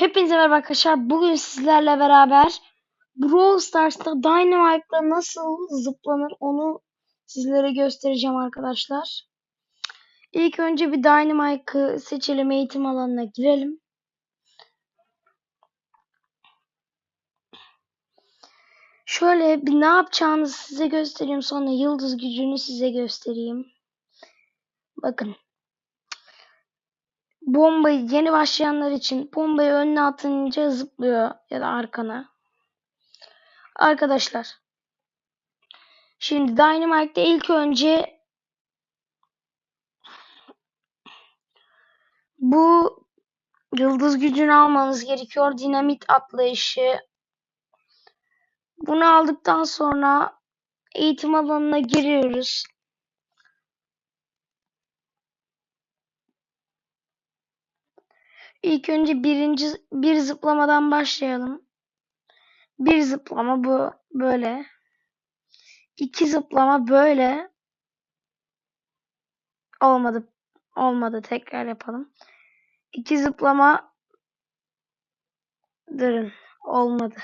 Hepinize merhaba arkadaşlar. Bugün sizlerle beraber Brawl Stars'ta Dynamite'la nasıl zıplanır onu sizlere göstereceğim arkadaşlar. İlk önce bir Dynamite'ı seçelim. Eğitim alanına girelim. Şöyle bir ne yapacağınızı size göstereyim. Sonra yıldız gücünü size göstereyim. Bakın. Bombayı yeni başlayanlar için bombayı önüne atınca zıplıyor ya da arkana. Arkadaşlar. Şimdi Dynamite'de ilk önce bu yıldız gücünü almanız gerekiyor. Dinamit atlayışı. Bunu aldıktan sonra eğitim alanına giriyoruz. İlk önce birinci bir zıplamadan başlayalım. Bir zıplama bu böyle. İki zıplama böyle. Olmadı. Olmadı. Tekrar yapalım. İki zıplama durun. Olmadı.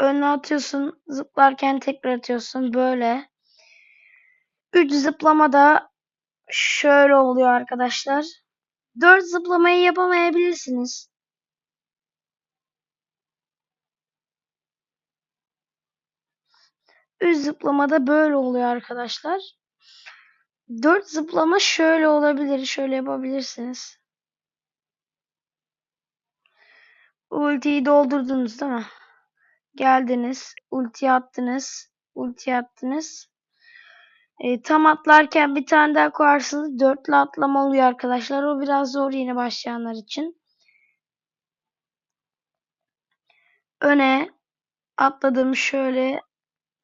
Önüne atıyorsun. Zıplarken tekrar atıyorsun. Böyle. Üç zıplama da şöyle oluyor arkadaşlar. Dört zıplamayı yapamayabilirsiniz. Üç zıplamada böyle oluyor arkadaşlar. Dört zıplama şöyle olabilir. Şöyle yapabilirsiniz. Ultiyi doldurdunuz değil mi? Geldiniz. Ulti attınız. Ulti attınız. E, tam atlarken bir tane daha koyarsınız. Dörtlü atlama oluyor arkadaşlar. O biraz zor yeni başlayanlar için. Öne atladım şöyle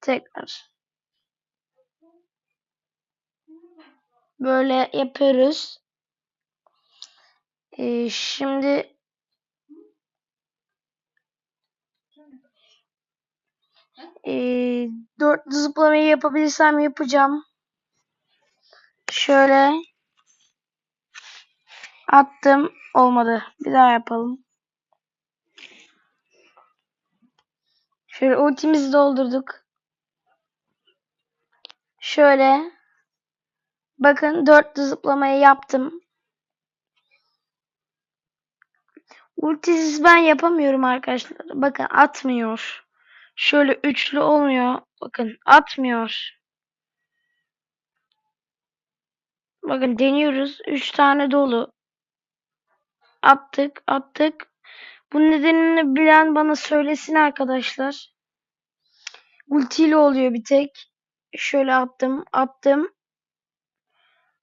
tekrar. Böyle yapıyoruz. E, şimdi e, dörtlü zıplamayı yapabilirsem yapacağım. Şöyle attım. Olmadı. Bir daha yapalım. Şöyle ultimizi doldurduk. Şöyle. Bakın dörtlü zıplamayı yaptım. Ultisiz ben yapamıyorum arkadaşlar. Bakın atmıyor. Şöyle üçlü olmuyor. Bakın atmıyor. Bakın deniyoruz. Üç tane dolu. Attık, attık. Bu nedenini bilen bana söylesin arkadaşlar. Ultiyle oluyor bir tek. Şöyle attım, attım.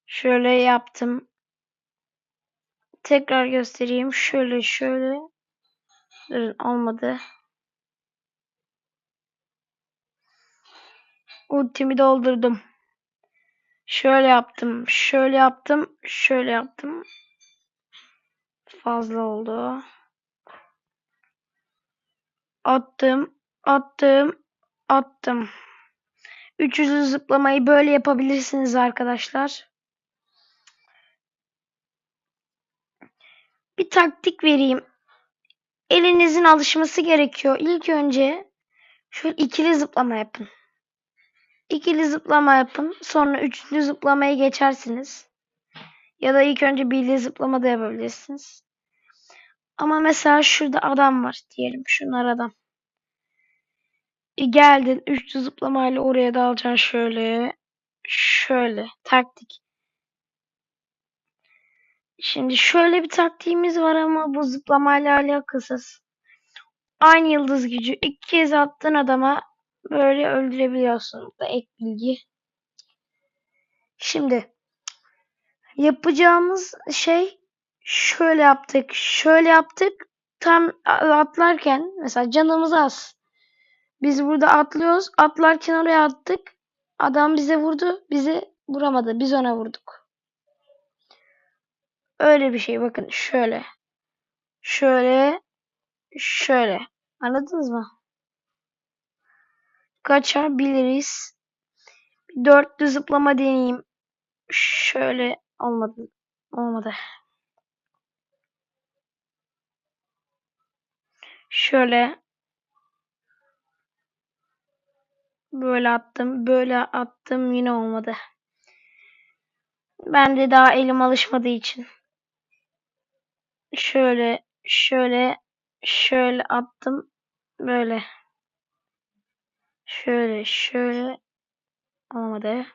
Şöyle yaptım. Tekrar göstereyim. Şöyle, şöyle. Durun, olmadı. Ultimi doldurdum. Şöyle yaptım, şöyle yaptım, şöyle yaptım. Fazla oldu. Attım, attım, attım. 300 zıplamayı böyle yapabilirsiniz arkadaşlar. Bir taktik vereyim. Elinizin alışması gerekiyor. İlk önce şöyle ikili zıplama yapın. İkili zıplama yapın. Sonra üçlü zıplamayı geçersiniz. Ya da ilk önce birli zıplama da yapabilirsiniz. Ama mesela şurada adam var diyelim. Şunlar adam. E geldin üçlü zıplamayla oraya dalacaksın şöyle. Şöyle. Taktik. Şimdi şöyle bir taktiğimiz var ama bu zıplamayla alakasız. Aynı yıldız gücü iki kez attığın adama böyle öldürebiliyorsun. Bu da ek bilgi. Şimdi yapacağımız şey şöyle yaptık. Şöyle yaptık. Tam atlarken mesela canımız az. Biz burada atlıyoruz. Atlarken oraya attık. Adam bize vurdu. Bizi vuramadı. Biz ona vurduk. Öyle bir şey. Bakın şöyle. Şöyle. Şöyle. Anladınız mı? kaçabiliriz. Bir dörtlü zıplama deneyeyim. Şöyle olmadı. Olmadı. Şöyle böyle attım, böyle attım yine olmadı. Ben de daha elim alışmadığı için. Şöyle, şöyle, şöyle attım. Böyle. Şöyle şöyle olmadı.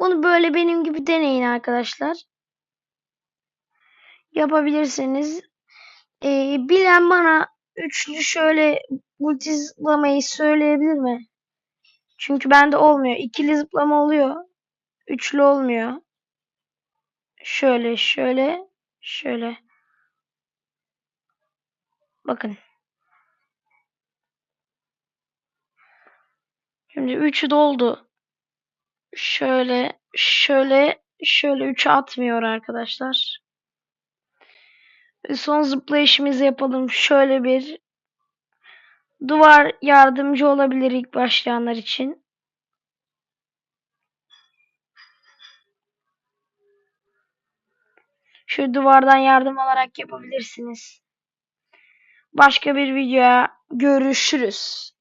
Bunu böyle benim gibi deneyin arkadaşlar. Yapabilirsiniz. Ee, bilen bana üçlü şöyle multi zıplamayı söyleyebilir mi? Çünkü bende olmuyor. İkili zıplama oluyor. Üçlü olmuyor. Şöyle şöyle şöyle. Bakın. Şimdi 3 doldu. Şöyle şöyle şöyle 3'e atmıyor arkadaşlar. Ve son zıplayışımızı yapalım. Şöyle bir duvar yardımcı olabilir ilk başlayanlar için. Şu duvardan yardım alarak yapabilirsiniz. Başka bir videoya görüşürüz.